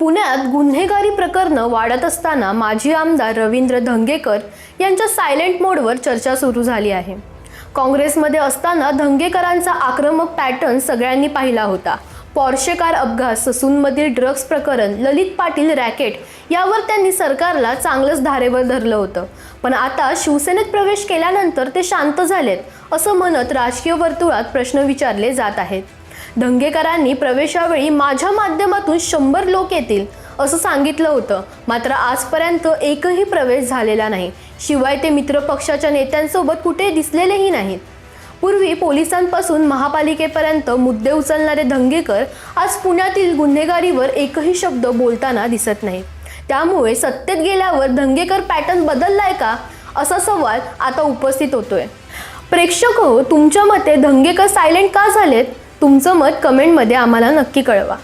पुण्यात गुन्हेगारी प्रकरणं वाढत असताना माजी आमदार रवींद्र धंगेकर यांच्या सायलेंट मोडवर चर्चा सुरू झाली आहे. काँग्रेसमध्ये असताना धंगेकरांचा आक्रमक पॅटर्न सगळ्यांनी पाहिला होता. पॉर्शे कार अपघात ससूनमधील ड्रग्ज प्रकरण ललित पाटील रॅकेट यावर त्यांनी सरकारला चांगलंच धारेवर धरलं होतं. पण आता शिवसेनेत प्रवेश केल्यानंतर ते शांत झालेत असं म्हणत राजकीय वर्तुळात प्रश्न विचारले जात आहेत. धंगेकरांनी प्रवेशावेळी माझ्या माध्यमातून शंभर लोक येतील असं सांगितलं होतं. मात्र आजपर्यंत एकही प्रवेश झालेला नाही. शिवाय ते मित्र पक्षाच्या नेत्यांसोबत कुठे दिसलेलेही नाहीत. पूर्वी पोलिसांपासून महापालिकेपर्यंत मुद्दे उचलणारे धंगेकर आज पुण्यातील गुन्हेगारीवर एकही शब्द बोलताना दिसत नाही त्यामुळे सत्तेत गेल्यावर धंगेकर पॅटर्न बदललाय का असा सवाल आता उपस्थित होतोय. प्रेक्षक हो तुमच्या मते धंगेकर सायलेंट का झालेत? तुमचं मत कमेंटमध्ये आम्हाला नक्की कळवा.